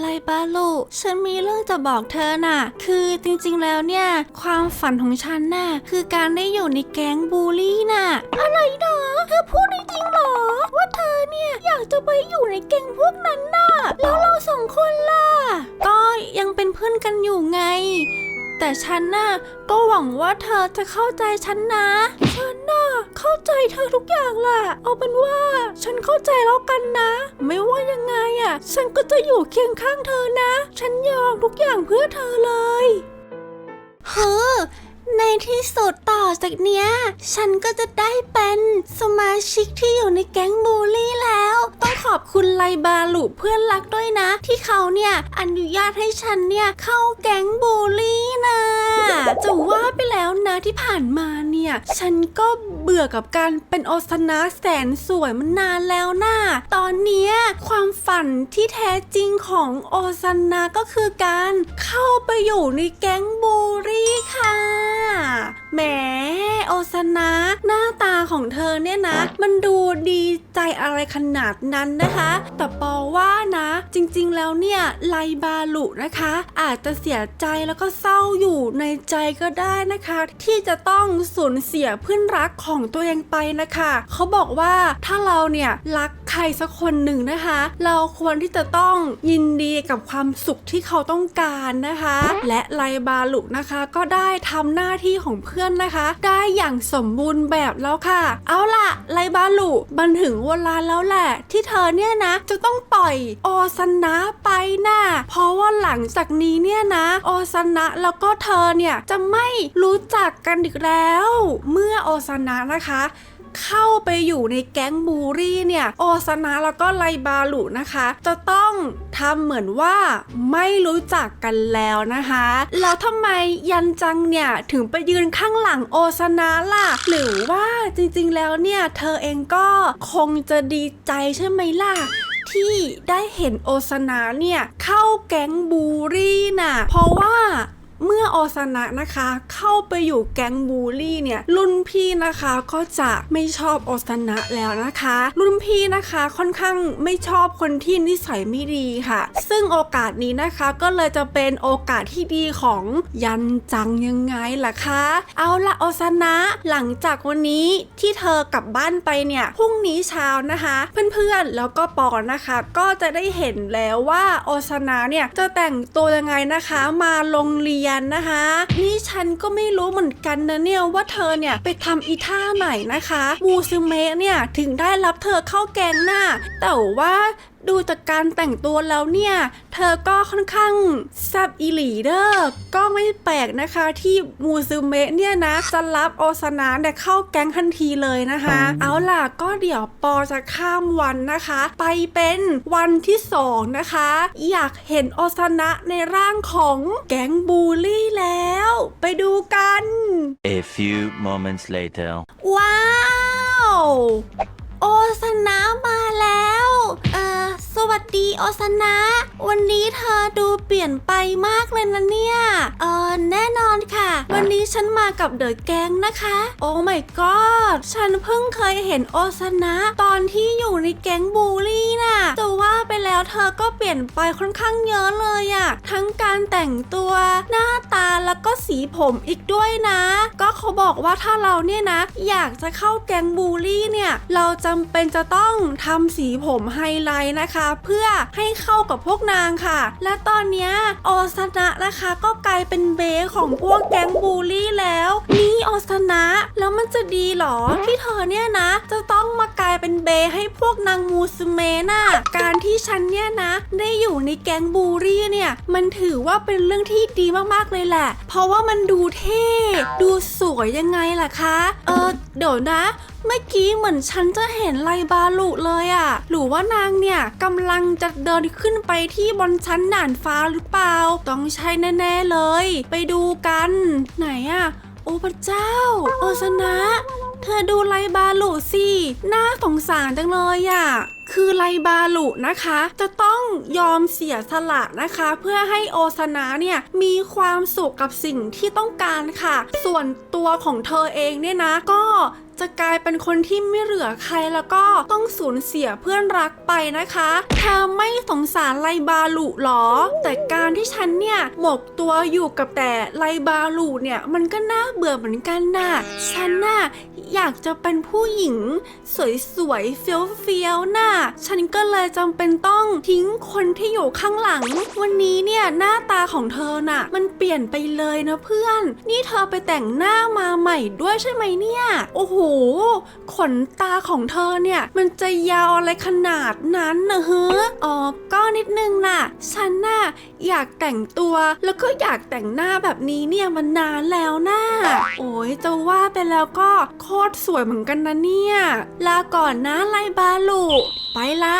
ไลบาลูฉันมีเรื่องจะบอกเธอน่ะ คือจริงๆแล้วเนี่ย ความฝันของฉันน่ะ คือการได้อยู่ในแก๊งบูลลี่น่ะ อะไรนะเธอพูดจริงหรอ ว่าเธอเนี่ย อยากจะไปอยู่ในแก๊งพวกนั้นน่ะ แล้วเราสองคนล่ะ ก็ยังเป็นเพื่อนกันอยู่ไง แต่ฉันน่ะก็หวังว่าเธอจะเข้าใจฉันนะ ฉันน่ะเข้าใจเธอทุกอย่างแหละเอาเป็นว่าฉันเข้าใจแล้วกันนะ ไม่ว่ายังไงอะ ฉันก็จะอยู่เคียงข้างเธอนะ ฉันยอมทุกอย่างเพื่อเธอเลยเฮ้อในที่สุดต่อจากเนี้ย ฉันก็จะได้เป บคุณไลบาลูเพื่อนรักด้วยนะ ที่เขาเนี่ยอนุญาตให้ฉันเนี่ยเข้าแก๊งบูลลี่นะจะว่าไปแล้วนะที่ผ่านมาเนี่ย ฉันก็เบื่อกับการเป็นโอสนะแสนสวยมานานแล้วนะตอนเนี้ยความฝันที่แท้จริงของโอซานะก็คือการเข้าไปอยู่ในแก๊งบูลลี่ค่ะ แหมโอซานะหน้าตาของเธอเนี่ยนะ มันดูดีใจอะไรขนาดนั้นนะคะ แต่ปอว่านะ จริงๆแล้วเนี่ยไลบาลุนะคะ อาจจะเสียใจแล้วก็เศร้าอยู่ในใจก็ได้นะคะ ที่จะต้องสูญเสียเพื่อนรักของตัวเองไปนะคะเขาบอกว่าถ้าเราเนี่ยรักใครสักคนหนึ่งนะคะ เราควรที่จะต้องยินดีกับความสุขที่เขาต้องการนะคะ และไลบาลุนะคะก็ได้ทำหน้าที่ของเพื่อนนะคะ ได้อย่างสมบูรณ์แบบแล้วค่ะ เอาล่ะไลบาลุมันถึงเวลาแล้วแหละ ที่เธอเนี่ยนะ จะต้องปล่อยโอซานะไปนะเพราะว่าหลังจากนี้เนี่ยนะโอซานะแล้วก็เธอเนี่ยจะไม่รู้จักกันอีกแล้ว เมื่อโอซานะนะคะ เข้าไปอยู่ในแก๊งบูรี่เนี่ยโอซานะแล้วก็ไลบาลุนะคะ จะต้องทำเหมือนว่าไม่รู้จักกันแล้วนะคะ แล้วทำไมยันจังเนี่ยถึงไปยืนข้างหลังโอซานะล่ะ หรือว่าจริงๆแล้วเนี่ยเธอเองก็คงจะดีใจใช่ไหมล่ะที่ได้เห็นโอซานะเนี่ยเข้าแก๊งบูรี่น่ะ เพราะว่า เมื่อโอซานะนะคะ เข้าไปอยู่แก๊งบูลลี่เนี่ย รุ่นพี่นะคะก็จะไม่ชอบโอซานะแล้วนะคะ รุ่นพี่นะคะค่อนข้างไม่ชอบคนที่นิสัยไม่ดีค่ะ ซึ่งโอกาสนี้นะคะก็เลยจะเป็นโอกาสที่ดีของยันจังยังไงล่ะคะ เอาละโอซานะหลังจากวันนี้ที่เธอกลับบ้านไปเนี่ยพรุ่งนี้เช้านะคะ เพื่อนๆแล้วก็ปอนนะคะ ก็จะได้เห็นแล้วว่าโอซานะเนี่ยจะแต่งตัวยังไงนะคะ มาโรงเรียนนะคะ นี่ฉันก็ไม่รู้เหมือนกันนะเนี่ยว่าเธอเนี่ยไปทำอีท่าไหนนะคะ มูซึเมะเนี่ยถึงได้รับเธอเข้าแกงหน้า แต่ว่า ดูจากการแต่งตัวแล้วเนี่ย เธอก็ค่อนข้างแซบอีหลีเดอร์ก็ไม่แปลกนะคะที่มูซึเมะเนี่ยนะจะรับโอซานะเนี่ยเข้าแก๊งทันทีเลยนะคะ เอาล่ะก็เดี๋ยวปอจะข้ามวันนะคะ ไปเป็นวันที่สองนะคะ อยากเห็นโอซานะในร่างของแก๊งบูลลี่แล้ว ไปดูกัน A few moments later. ว้าว โอซานะมาแล้ว เอ่อ สวัสดีโอซานะ วันนี้เธอดูเปลี่ยนไปมากเลยนะเนี่ย เออแน่นอนค่ะ วันนี้ฉันมากับเดอะแก๊งนะคะ โอ้ my god ฉันเพิ่งเคยเห็นโอซานะตอนที่อยู่ในแก๊งบูลลี่น่ะแต่ว่าไปแล้วเธอก็เปลี่ยนไปค่อนข้างเยอะเลยอะทั้งการแต่งตัวหน้าตาแล้วก็สีผมอีกด้วยนะ ก็เขาบอกว่าถ้าเราเนี่ยนะ อยากจะเข้าแก๊งบูลลี่เนี่ย เราจะำเป็นจะต้องทำสีผมไฮไลท์นะคะ เพื่อให้เข้ากับพวกนางค่ะ และตอนนี้ยโอซานะนะคะ ก็กลายเป็นเบสของพวกแก๊งบูลลี่แล้วนี่โอซานะแล้วมันจะดีหรอที่เธอเนี่ยนะ จะต้องมากลายเป็นเบสให้พวกนางมูสเมะน่ะการที่ฉันเนี่ยนะ ได้อยู่ในแก๊งบูลลี่เนี่ย มันถือว่าเป็นเรื่องที่ดีมากๆเลยแหละ เพราะว่ามันดูเท่ ดูสวยยังไงล่ะคะ เออเดี๋ยวนะ เมื่อกี้เหมือนฉันจะเห็นไลบาลุเลยอะหรือว่านางเนี่ยกำลังจะเดินขึ้นไปที่บนชั้นหนานฟ้าหรือเปล่า ต้องใช่แน่ๆเลย ไปดูกัน ไหนอะโอ้พระเจ้า โอสนะ เธอดูไลบาลุสิ น่าสงสารจังเลยอะ คือไลบาลุนะคะ จะต้องยอมเสียสละนะคะ เพื่อให้โอซานะเนี่ยมีความสุขกับสิ่งที่ต้องการค่ะ ส่วนตัวของเธอเองเนี่ยนะก็จะกลายเป็นคนที่ไม่เหลือใครแล้วก็ต้องสูญเสียเพื่อนรักไปนะคะเธอไม่สงสารไลบาลุหรอ แต่การที่ฉันเนี่ยหมกตัวอยู่กับแต่ไลบาลุเนี่ยมันก็น่าเบื่อเหมือนกันน่ะฉันน่ะอยากจะเป็นผู้หญิง สวยๆเฟี้ยวๆน่ะฉันก็เลยจำเป็นต้องทิ้งคนที่อยู่ข้างหลัง วันนี้เนี่ยหน้าตาของเธอน่ะ มันเปลี่ยนไปเลยนะเพื่อน นี่เธอไปแต่งหน้ามาใหม่ด้วยใช่ไหมเนี่ย โอ้โห ขนตาของเธอเนี่ย มันจะยาวอะไรขนาดนั้นนะเฮ้ออ๋อก็นิดนึงน่ะ ฉันน่ะอยากแต่งตัวแล้วก็อยากแต่งหน้าแบบนี้เนี่ยมันนานแล้วน่ะโอ้ยจะว่าไปแล้วก็โคตรสวยเหมือนกันนะเนี่ย ลาก่อนนะไลบาลูไปละ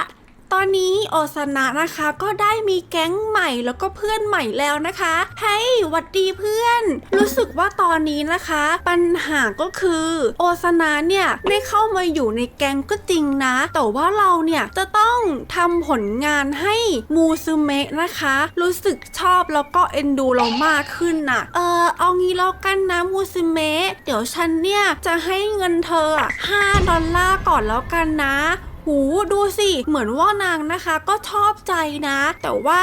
ตอนนี้โอซานะนะคะก็ได้มีแก๊งใหม่แล้วก็เพื่อนใหม่แล้วนะคะเฮ้ยหวัดดีเพื่อน รู้สึกว่าตอนนี้นะคะ ปัญหาก็คือโอซานะเนี่ยได้เข้ามาอยู่ในแก๊งก็จริงนะ แต่ว่าเราเนี่ยจะต้องทำผลงานให้มูซึเมะนะคะ รู้สึกชอบแล้วก็เอ็นดูเรามากขึ้นน่ะ เออเอางี้แล้วกันนะมูซึเมะเดี๋ยวฉันเนี่ยจะให้เงินเธอ5ดอลลาร์ก่อนแล้วกันนะ หูดูสิ เหมือนว่านางนะคะก็ชอบใจนะ แต่ว่า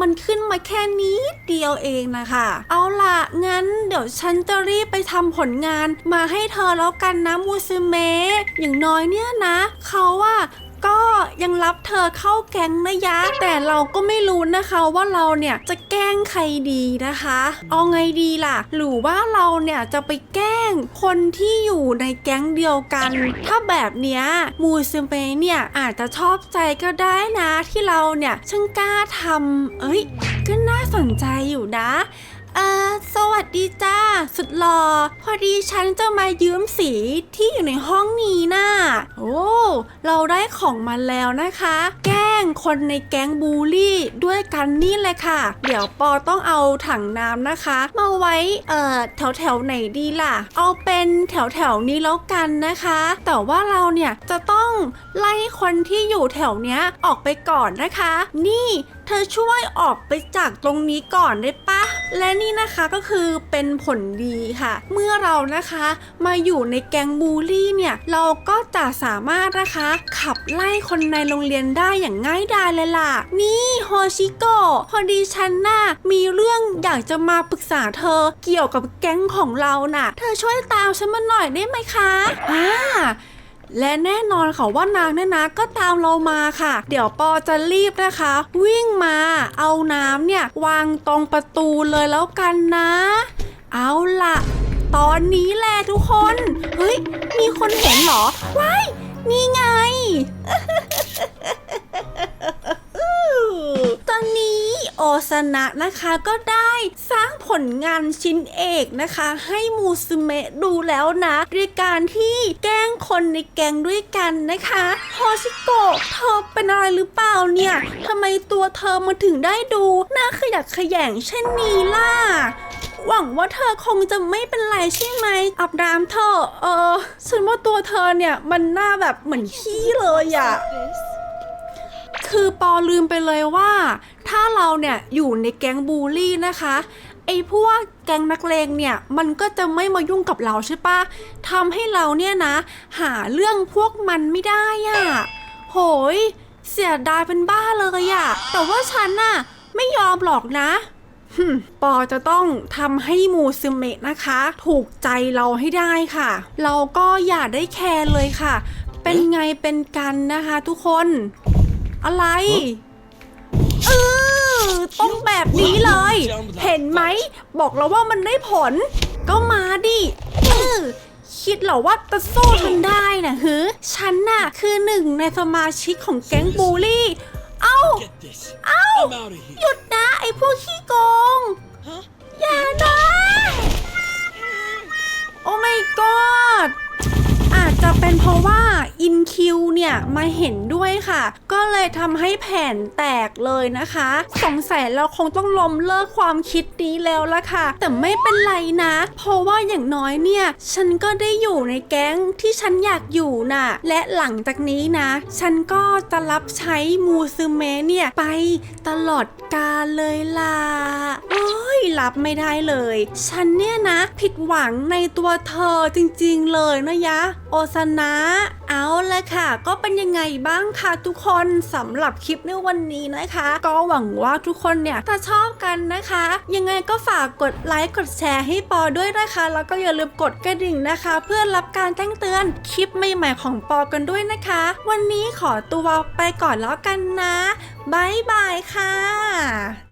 มันขึ้นมาแค่นี้เดียวเองนะคะ เอาล่ะ งั้นเดี๋ยวฉันจะรีบไปทำผลงานมาให้เธอแล้วกันนะมูซึเมะอย่างน้อยเนี่ยนะ เขาว่า ก็ยังรับเธอเข้าแก๊งนะยะ แต่เราก็ไม่รู้นะคะว่าเราเนี่ยจะแกล้งใครดีนะคะ เอาไงดีล่ะ หรือว่าเราเนี่ยจะไปแกล้งคนที่อยู่ในแก๊งเดียวกัน ถ้าแบบเนี้ยมูซึเมเนี่ยอาจจะชอบใจก็ได้นะที่เราเนี่ยช่างกล้าทำเอ้ยก็น่าสนใจอยู่นะ เอ่อสวัสดีจ้า สุดหลอ่อพอดีฉันจะมายืมสีที่อยู่ในห้องนี้น่ะโอ้เราได้ของมาแล้วนะคะ แกล้งคนในแก๊งบูลลี่ด้วยกันนี่เลยค่ะ เดี๋ยวปอต้องเอาถังน้ำนะคะ มาไว้เอ่อแถวแถวๆไหนดีล่ะ เอาเป็นแถวแถวๆนี้แล้วกันนะคะ แต่ว่าเราเนี่ยจะต้องไล่คนที่อยู่แถวเนี้ยออกไปก่อนนะคะ นี่ อช่วยออกไปจากตรงนี้ก่อนได้ปะ และนี่นะคะก็คือเป็นผลดีค่ะ เมื่อเรานะคะมาอยู่ในแก๊งบูลลี่เนี่ยเราก็จะสามารถนะคะ ขับไล่คนในโรงเรียนได้อย่างง่ายดายเลยล่ะ นี่โฮชิโกะพอดีฉันน่ะมีเรื่องอยากจะมาปรึกษาเธอเกี่ยวกับแก๊งของเราน่ะ เธอช่วยตามฉันมาหน่อยได้ไหมคะอ่า และแน่นอนค่ะว่านางเนี่ยนะก็ตามเรามาค่ะ เดี๋ยวปอจะรีบนะคะ วิ่งมาเอาน้ำเนี่ยวางตรงประตูเลยแล้วกันนะ เอาละตอนนี้แหละทุกคน เฮ้ย มีคนเห็นเหรอว้ายนี่ไง โอซานะนะคะก็ได้สร้างผลงานชิ้นเอกนะคะ ให้มูซึเมะดูแล้วนะด้วยการที่แกล้งคนในแก๊งด้วยกันนะคะโฮชิโกะเธอเป็นอะไรหรือเปล่าเนี่ยทำไมตัวเธอมาถึงได้ดูน่าขยักขยงเช่นนี้ล่ะหวังว่าเธอคงจะไม่เป็นไรใช่ไหมอาบน้ำเธอเออฉันว่าตัวเธอเนี่ยมันหน้าแบบเหมือนขี้เลยอะ คือปอลืมไปเลยว่า ถ้าเราเนี่ยอยู่ในแก๊งบูลลี่นะคะไอ้พวกแก๊งนักเลงเนี่ยมันก็จะไม่มายุ่งกับเราใช่ปะทำให้เราเนี่ยนะ หาเรื่องพวกมันไม่ได้อะโหย เสียดายเป็นบ้าเลยอะแต่ว่าฉันน่ะไม่ยอมหรอกนะปอจะต้องทำให้มูซึเมะนะคะ ถูกใจเราให้ได้ค่ะ เราก็อย่าได้แคร์เลยค่ะ เป็นไงเป็นกันนะคะทุกคน อะไร เออต้องแบบนี้เลย เห็นไหม บอกแล้วว่ามันได้ผล ก็มาดิเออคิดเหรอว่าจะสู้ฉันได้นะฮึฉันน่ะคือหนึ่งในสมาชิกของแก๊งบูลลี่ เอ้า Get this. เอ้า I'm out of หยุ here. ดนะ ไอ้พวกขี้โกง Huh? อย่านะ โอ้ my god อา จจะเป็นเพราะว่าอินคิวเนี่ยมาเห็นด้วยค่ะ ก็เลยทำให้แผนแตกเลยนะคะ สงสัยเราคงต้องล้มเลิกความคิดนี้แล้วละค่ะ แต่ไม่เป็นไรนะ เพราะว่าอย่างน้อยเนี่ย ฉันก็ได้อยู่ในแก๊งที่ฉันอยากอยู่น่ะ และหลังจากนี้นะ ฉันก็จะรับใช้มูซึเมะเนี่ยไปตลอดกาลเลยล่ะ โอ้ย รับไม่ได้เลย ฉันเนี่ยนะ ผิดหวังในตัวเธอจริงๆเลยนะยะ โอซานะเอาละค่ะ ก็เป็นยังไงบ้างคะทุกคนสำหรับคลิปในวันนี้นะคะ ก็หวังว่าทุกคนเนี่ยจะชอบกันนะคะ ยังไงก็ฝากกดไลค์กดแชร์ให้ปอด้วยนะคะ แล้วก็อย่าลืมกดกระดิ่งนะคะ เพื่อรับการแจ้งเตือนคลิปใหม่ๆของปอกันด้วยนะคะ วันนี้ขอตัวไปก่อนแล้วกันนะบายบายค่ะ